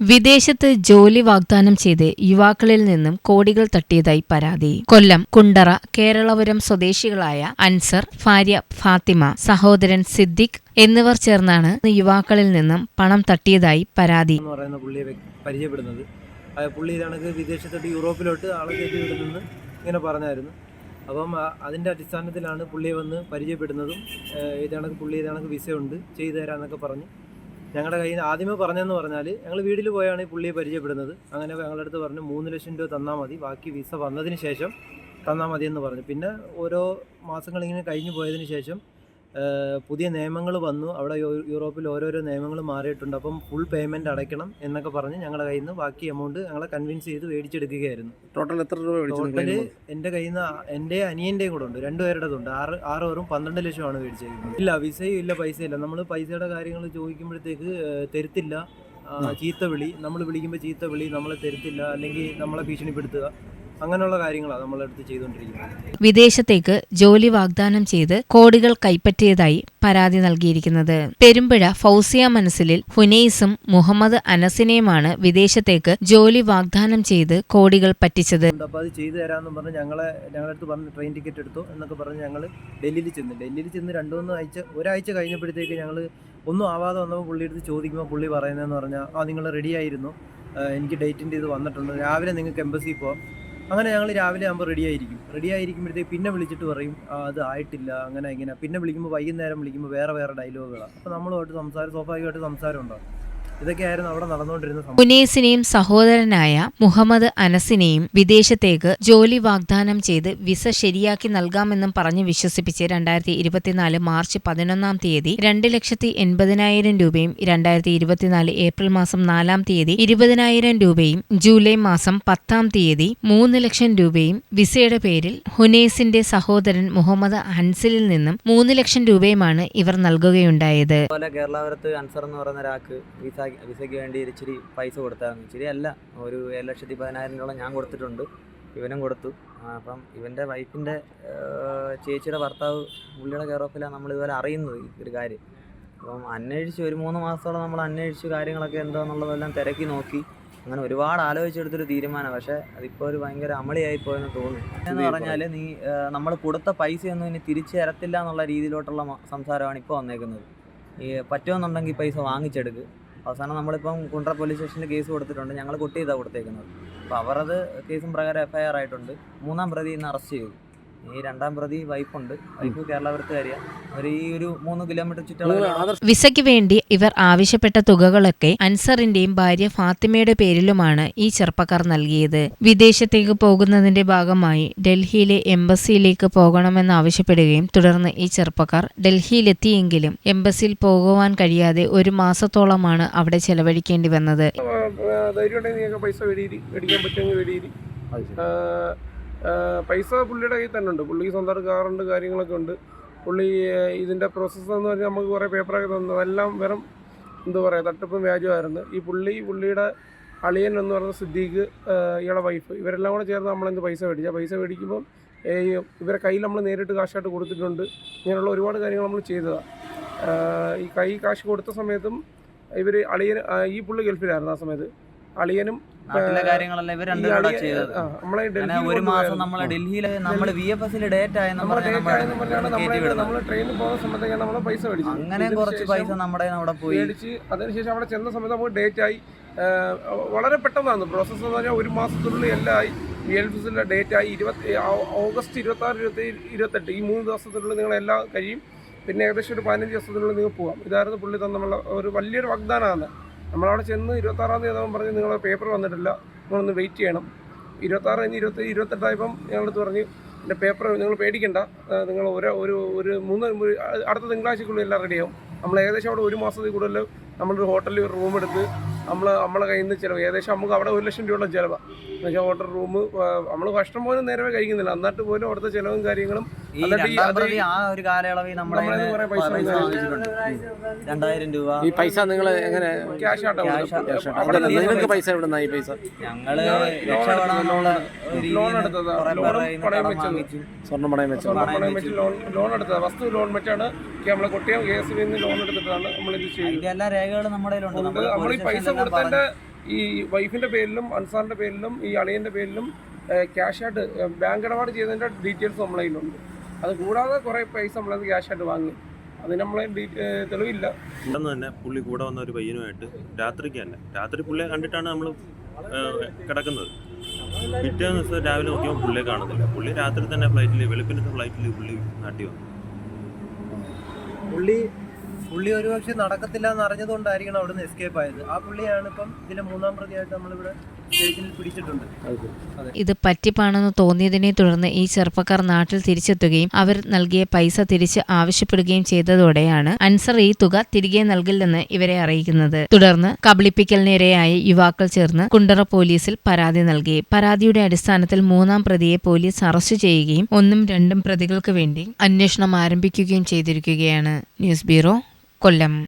വിദേശത്ത് ജോലി വാഗ്ദാനം ചെയ്ത് യുവാക്കളിൽ നിന്നും കോടികൾ തട്ടിയതായി പരാതി. കൊല്ലം കുണ്ടറ കേരളപുരം സ്വദേശികളായ അൻസർ ഭാര്യ ഫാത്തിമ സഹോദരൻ സിദ്ദിഖ് എന്നിവർ ചേർന്നാണ് യുവാക്കളിൽ നിന്നും പണം തട്ടിയതായി പരാതി. പരിചയപ്പെടുന്നത്. പുള്ളി വിദേശത്തോട്ട് യൂറോപ്പിലോട്ട് ഇങ്ങനെ പറഞ്ഞായിരുന്നു. അപ്പം അതിന്റെ അടിസ്ഥാനത്തിലാണ് പുള്ളിയെ വന്ന് പരിചയപ്പെടുന്നതും ഇതാണെങ്കിൽ പുള്ളി ഇതാണെങ്കിൽ വിസ ഉണ്ട് ചെയ്തു തരാമെന്നൊക്കെ പറഞ്ഞ്. ഞങ്ങളുടെ കയ്യിൽ നിന്ന് ആദ്യമേ പറഞ്ഞതെന്ന് പറഞ്ഞാൽ ഞങ്ങൾ വീട്ടിൽ പോയാണ് ഈ പുള്ളിയെ പരിചയപ്പെടുന്നത്. അങ്ങനെ ഞങ്ങളുടെ അടുത്ത് പറഞ്ഞു മൂന്ന് ലക്ഷം രൂപ തന്നാൽ മതി ബാക്കി വിസ വന്നതിന് ശേഷം തന്നാൽ മതി എന്ന് പറഞ്ഞു. പിന്നെ ഓരോ മാസങ്ങൾ ഇങ്ങനെ കഴിഞ്ഞു പോയതിന് ശേഷം പുതിയ നിയമങ്ങൾ വന്നു. അവിടെ യൂറോപ്പിൽ ഓരോരോ നിയമങ്ങൾ മാറിയിട്ടുണ്ട്. അപ്പം ഫുൾ പേയ്മെന്റ് അടയ്ക്കണം എന്നൊക്കെ പറഞ്ഞ് ഞങ്ങളുടെ കയ്യിൽ നിന്ന് ബാക്കി എമൗണ്ട് ഞങ്ങളെ കൺവിൻസ് ചെയ്ത് മേടിച്ചെടുക്കുകയായിരുന്നു. ടോട്ടൽ എത്ര രൂപ ടോട്ടൽ എന്റെ കയ്യിൽ നിന്ന് എന്റെ അനിയന്റെയും കൂടെ ഉണ്ട്. രണ്ടുപേരുടേതുണ്ട് ആറ് ആറ് പേരും പന്ത്രണ്ട് ലക്ഷമാണ് മേടിച്ചേക്കുന്നത്. ഇല്ല വിസയും ഇല്ല പൈസ ഇല്ല. നമ്മൾ പൈസയുടെ കാര്യങ്ങൾ ചോദിക്കുമ്പോഴത്തേക്ക് തരുത്തില്ല. ചീത്ത വിളി. നമ്മൾ വിളിക്കുമ്പോൾ ചീത്ത വിളി. നമ്മളെ തരുത്തില്ല. അല്ലെങ്കിൽ നമ്മളെ ഭീഷണിപ്പെടുത്തുക. അങ്ങനെയുള്ള കാര്യങ്ങളാണ് നമ്മളെടുത്ത് ചെയ്തുകൊണ്ടിരിക്കുന്നത്. വിദേശത്തേക്ക് ജോലി വാഗ്ദാനം ചെയ്ത് കോടികൾ കൈപ്പറ്റിയതായി പരാതി നൽകിയിരിക്കുന്നത്. പെരുമ്പുഴ ഫൗസിയ മനസ്സിലിൽ ഹുനൈസും മുഹമ്മദ് അനസിനെയുമാണ് വിദേശത്തേക്ക് ജോലി വാഗ്ദാനം ചെയ്ത് കോടികൾ പറ്റിച്ചത്. അപ്പൊ അപ്പോൾ അത് ചെയ്തു തരാമെന്ന് പറഞ്ഞ് ഞങ്ങളെ ഞങ്ങളുടെ അടുത്ത് പറഞ്ഞ് ട്രെയിൻ ടിക്കറ്റ് എടുത്തു എന്നൊക്കെ പറഞ്ഞ് ഞങ്ങൾ ഡൽഹിയിൽ ചെന്ന്. ഡൽഹിയിൽ ചെന്ന് രണ്ടു മൂന്ന് ആഴ്ച ഒരാഴ്ച കഴിഞ്ഞപ്പോഴത്തേക്ക് ഞങ്ങൾ ഒന്നും ആവാതെ വന്നപ്പോൾ പുള്ളി എടുത്ത് ചോദിക്കുമ്പോൾ പുള്ളി പറയുന്നതെന്ന് പറഞ്ഞാൽ ആ നിങ്ങൾ റെഡി ആയിരുന്നു. എനിക്ക് ഡേറ്റിന്റെ ഇത് വന്നിട്ടുണ്ട്. രാവിലെ നിങ്ങൾക്ക് എംബസിയിൽ പോവാം. അങ്ങനെ ഞങ്ങൾ രാവിലെ ആകുമ്പോൾ റെഡി ആയിരിക്കും. റെഡി ആയിരിക്കുമ്പോഴത്തേക്ക് പിന്നെ വിളിച്ചിട്ട് പറയും അത് ആയിട്ടില്ല അങ്ങനെ ഇങ്ങനെ. പിന്നെ വിളിക്കുമ്പോൾ വൈകുന്നേരം വിളിക്കുമ്പോൾ വേറെ വേറെ ഡയലോഗുകളാണ് അപ്പോൾ നമ്മളുമായിട്ട് സംസാരം സ്വാഭാവികമായിട്ട് സംസാരം ഉണ്ടാകും ഇതൊക്കെയായിരുന്നു അവിടെ നടന്നുകൊണ്ടിരുന്ന ഹുനൈസിനെയും സഹോദരനായ മുഹമ്മദ് അനസിനെയും വിദേശത്തേക്ക് ജോലി വാഗ്ദാനം ചെയ്ത് വിസ ശരിയാക്കി നൽകാമെന്നും പറഞ്ഞ് വിശ്വസിപ്പിച്ച് രണ്ടായിരത്തി ഇരുപത്തിനാല് മാർച്ച് പതിനൊന്നാം തീയതി രണ്ട് ലക്ഷത്തി എൺപതിനായിരം രൂപയും രണ്ടായിരത്തി ഇരുപത്തിനാല് ഏപ്രിൽ മാസം നാലാം തീയതി ഇരുപതിനായിരം രൂപയും ജൂലൈ മാസം പത്താം തീയതി മൂന്ന് ലക്ഷം രൂപയും വിസയുടെ പേരിൽ ഹുനേസിന്റെ സഹോദരൻ മുഹമ്മദ് ഹൻസിലിൽ നിന്നും മൂന്ന് ലക്ഷം രൂപയുമാണ് ഇവർ നൽകുകയുണ്ടായത്. കേരളാപുരത്ത് അൻസർ എന്ന് പറയുന്ന ഒരാൾക്ക് വിസ വിസയ്ക്ക് വേണ്ടി ഇച്ചിരി പൈസ കൊടുത്തായിരുന്നു. ഇച്ചിരി അല്ല ഒരു ഏഴ് ലക്ഷത്തി പതിനായിരം രൂപ ഞാൻ കൊടുത്തിട്ടുണ്ട്. ഇവനും കൊടുത്തു. അപ്പം ഇവന്റെ വൈഫിന്റെ ചേച്ചിയുടെ ഭർത്താവ് പുള്ളിയുടെ കെയർ ഓഫിലാണ് ഇതുവരെ അറിയുന്നത് ഈ ഒരു കാര്യം. അപ്പം അന്വേഷിച്ച് ഒരു മൂന്ന് മാസത്തോളം നമ്മൾ അന്വേഷിച്ച് കാര്യങ്ങളൊക്കെ എന്താണെന്നുള്ളതെല്ലാം തിരക്കി നോക്കി. അങ്ങനെ ഒരുപാട് ആലോചിച്ചെടുത്തൊരു തീരുമാനം. പക്ഷേ അതിപ്പോൾ ഒരു ഭയങ്കര അമളിയായി പോയെന്ന് തോന്നുന്നു. എന്ന് പറഞ്ഞാൽ നീ നമ്മൾ കൊടുത്ത പൈസയൊന്നും ഇനി തിരിച്ചു തരത്തില്ല എന്നുള്ള രീതിയിലോട്ടുള്ള സംസാരമാണ് ഇപ്പോൾ വന്നേക്കുന്നത്. ഈ പറ്റുമെന്നുണ്ടെങ്കിൽ പൈസ വാങ്ങിച്ചെടുക്ക്. അവസാനം നമ്മളിപ്പം കുണ്ട്ര പോലീസ് സ്റ്റേഷനിൽ കേസ് കൊടുത്തിട്ടുണ്ട്. ഞങ്ങൾ കുട്ടി ഇതാണ് കൊടുത്തേക്കുന്നത്. അപ്പോൾ അവർ അത് കേസും പ്രകാരം എഫ്ഐആർ ആയിട്ടുണ്ട്. മൂന്നാം പ്രതി ഇന്ന് അറസ്റ്റ് ചെയ്തു. ഈ രണ്ടാം പ്രതി വൈഫുണ്ട്. വൈഫ് കേരളപുരത്തുകാരിയാണ് അവർ ഈ ഒരു മൂന്ന് കിലോമീറ്റർ ചുറ്റളവിൽ വിസയ്ക്ക് വേണ്ടി ഇവർ ആവശ്യപ്പെട്ട തുകകളൊക്കെ അൻസറിന്റെയും ഭാര്യ ഫാത്തിമയുടെ പേരിലുമാണ് ഈ ചെറുപ്പക്കാർ നൽകിയത്. വിദേശത്തേക്ക് പോകുന്നതിന്റെ ഭാഗമായി ഡൽഹിയിലെ എംബസിയിലേക്ക് പോകണമെന്ന് ആവശ്യപ്പെടുകയും തുടർന്ന് ഈ ചെറുപ്പക്കാർ ഡൽഹിയിലെത്തിയെങ്കിലും എംബസിയിൽ പോകുവാൻ കഴിയാതെ ഒരു മാസത്തോളമാണ് അവിടെ ചെലവഴിക്കേണ്ടി വന്നത്. പൈസ പൈസ പുള്ളിയുടെ കയ്യിൽ തന്നെ ഉണ്ട്. പുള്ളിക്ക് സ്വന്തം കാറുണ്ട് കാര്യങ്ങളൊക്കെ ഉണ്ട്. പുള്ളി ഇതിന്റെ പ്രോസസ്സ് എന്ന് പറഞ്ഞാൽ നമുക്ക് കുറേ പേപ്പറൊക്കെ തന്നു. അതെല്ലാം വെറും എന്താ പറയുക തട്ടിപ്പും വ്യാജമായിരുന്നു ഈ പുള്ളി പുള്ളിയുടെ അളിയൻ എന്ന് പറയുന്ന സിദ്ദീഖ് ഇയാളെ വൈഫ് ഇവരെല്ലാം കൂടെ ചേർന്ന് നമ്മളെന്ത് പൈസ മേടിച്ചു? പൈസ മേടിക്കുമ്പോൾ ഇവരെ കയ്യിൽ നമ്മൾ നേരിട്ട് കാശായിട്ട് കൊടുത്തിട്ടുണ്ട്. ഇങ്ങനെയുള്ള ഒരുപാട് കാര്യങ്ങൾ നമ്മൾ ചെയ്തതാണ് ഈ കൈ കാശ് കൊടുത്ത സമയത്തും ഇവർ അളിയൻ ഈ പുള്ളി ഗൾഫിലായിരുന്നു ആ സമയത്ത്. അളിയനും നാട്ടിലെ കാര്യങ്ങളെല്ലാം ഇവർ ഈ രണ്ടും കൂടെ അളിയ- ചെയ്തത് നമ്മളെ ഒരു മാസം നമ്മളെ ഡൽഹിയിൽ നമ്മൾ വി എഫ് എസിൽ ഡേറ്റ് ആയെന്ന് നമ്മൾ ട്രെയിനിൽ പോകുന്ന സമയത്തേക്കാണ് നമ്മൾ പൈസ മേടിച്ചു അങ്ങനെ കുറച്ച് പൈസ നമ്മുടെ അവിടെ പോയി. മേടിച്ച് അതിനുശേഷം അവിടെ ചെന്ന സമയത്ത് നമുക്ക് ഡേറ്റ് ആയി. വളരെ പെട്ടെന്നാണ്. പ്രോസസ്സ് എന്ന് പറഞ്ഞാൽ ഒരു മാസത്തിനുള്ളിൽ എല്ലാം ആയി. വി എൽ എസിലെ ഡേറ്റ് ആയി. ഇരുപത്തി ഓഗസ്റ്റ് ഇരുപത്തി ആറ് ഇരുപത്തി ഇരുപത്തെട്ട്. ഈ മൂന്ന് ദിവസത്തിനുള്ളിൽ നിങ്ങൾ എല്ലാം കഴിയും. പിന്നെ ഏകദേശം ഒരു പതിനഞ്ച് ദിവസത്തിനുള്ളിൽ നിങ്ങൾ പോകാം ഇതായിരുന്നു പുള്ളി തന്ന നമ്മളെ ഒരു വലിയൊരു വാഗ്ദാനമാണ്. നമ്മളവിടെ ചെന്ന് ഇരുപത്താറാം തീയതി ആകുമ്പോൾ പറഞ്ഞ് നിങ്ങളുടെ പേപ്പർ വന്നിട്ടില്ല. നിങ്ങളൊന്ന് വെയിറ്റ് ചെയ്യണം. ഇരുപത്താറ് കഴിഞ്ഞ് ഇരുപത്തി ഇരുപത്തെട്ടായപ്പം ഞങ്ങളടുത്ത് പറഞ്ഞ് എന്റെ പേപ്പർ നിങ്ങൾ പേടിക്കണ്ട. നിങ്ങൾ ഒരു ഒരു ഒരു മൂന്ന് അടുത്ത തിങ്കളാഴ്ചക്കുള്ളിൽ എല്ലാം റെഡിയാവും നമ്മൾ ഏകദേശം അവിടെ ഒരു മാസത്തിൽ കൂടുതൽ നമ്മളൊരു ഹോട്ടലിൽ ഒരു റൂം എടുത്ത് നമ്മൾ നമ്മളെ കയ്യിൽ നിന്ന് ചിലവ് ഏകദേശം നമുക്ക് അവിടെ ഒരു ലക്ഷം രൂപയുള്ള ചിലവാണ് എന്നുവെച്ചാൽ ഹോട്ടൽ റൂം നമ്മൾ ഭക്ഷണം പോലും നേരമേ കഴിക്കുന്നില്ല. എന്നിട്ട് പോലും അവിടുത്തെ ചിലവും കാര്യങ്ങളും ഈ രണ്ടാം പ്രതി ആ ഒരു കാലയളവിൽ നമ്മളെ രണ്ടായിരം രൂപ. ഈ പൈസ നിങ്ങൾ എങ്ങനെ അവിടെ നിന്ന് നിങ്ങൾക്ക് പൈസ എവിടുന്ന ഈ പൈസ? ഞങ്ങൾ രക്ഷപ്പെടാനുള്ള സ്വർണം പണയം വെച്ചോ ലോൺ ലോൺ എടുത്തത്. വസ്തു ലോൺ വെച്ചാണ് നമ്മളെ കൊട്ടിയം കെ എസ് ബിന്ന് ലോൺ എടുത്തിട്ടാണ് നമ്മൾ ഇത് അതിന്റെ എല്ലാ രേഖകളും നമ്മുടെ നമ്മൾ ഈ പൈസ കൊടുത്തതിന്റെ ഈ വൈഫിന്റെ പേരിലും അൻസാറിന്റെ പേരിലും ഈ അളിയന്റെ പേരിലും ക്യാഷ് ആയിട്ട് ബാങ്ക് ഇടപാട് ചെയ്തതിന്റെ ഡീറ്റെയിൽസ് നമ്മളെ കയ്യിലുണ്ട് അത് കൂടാതെ കുറേ പൈസ നമ്മളത് ക്യാഷായിട്ട് വാങ്ങി. അതിന് നമ്മളെ തെളിവില്ല. ഉണ്ടെന്ന് തന്നെ പുള്ളി കൂടെ വന്ന ഒരു പയ്യനുമായിട്ട് രാത്രിക്ക് തന്നെ. രാത്രി പുള്ളിയെ കണ്ടിട്ടാണ് നമ്മൾ കിടക്കുന്നത്. പിറ്റേ ദിവസം രാവിലെ നോക്കിയപ്പോൾ പുള്ളിയെ കാണുന്നില്ല. പുള്ളി രാത്രി തന്നെ ഫ്ലൈറ്റിൽ വെളുപ്പിനത്തെ ഫ്ലൈറ്റിൽ പുള്ളി നാട്ടിൽ വന്നു. പുള്ളി പുള്ളി ഒരുപക്ഷെ നടക്കത്തില്ല എന്ന് അറിഞ്ഞതുകൊണ്ടായിരിക്കണം അവിടുന്ന് എസ്കേപ്പ് ആയത്. ആ പുള്ളിയാണ് ഇപ്പം ഇതിലെ മൂന്നാം പ്രതിയായിട്ട് നമ്മളിവിടെ ഇത് പറ്റിപ്പാണെന്ന് തോന്നിയതിനെ തുടർന്ന് ഈ ചെറുപ്പക്കാർ നാട്ടിൽ തിരിച്ചെത്തുകയും അവർ നൽകിയ പൈസ തിരിച്ച് ആവശ്യപ്പെടുകയും ചെയ്തതോടെയാണ് അൻസർ ഈ തുക തിരികെ നൽകില്ലെന്ന് ഇവരെ അറിയിക്കുന്നത്. തുടർന്ന് കബളിപ്പിക്കലിനിരയായ യുവാക്കൾ ചേർന്ന് കുണ്ടറ പോലീസിൽ പരാതി നൽകി. പരാതിയുടെ അടിസ്ഥാനത്തിൽ മൂന്നാം പ്രതിയെ പോലീസ് അറസ്റ്റ് ചെയ്യുകയും ഒന്നും രണ്ടും പ്രതികൾക്ക് വേണ്ടി അന്വേഷണം ആരംഭിക്കുകയും ചെയ്തിരിക്കുകയാണ്. News bureau Kollam.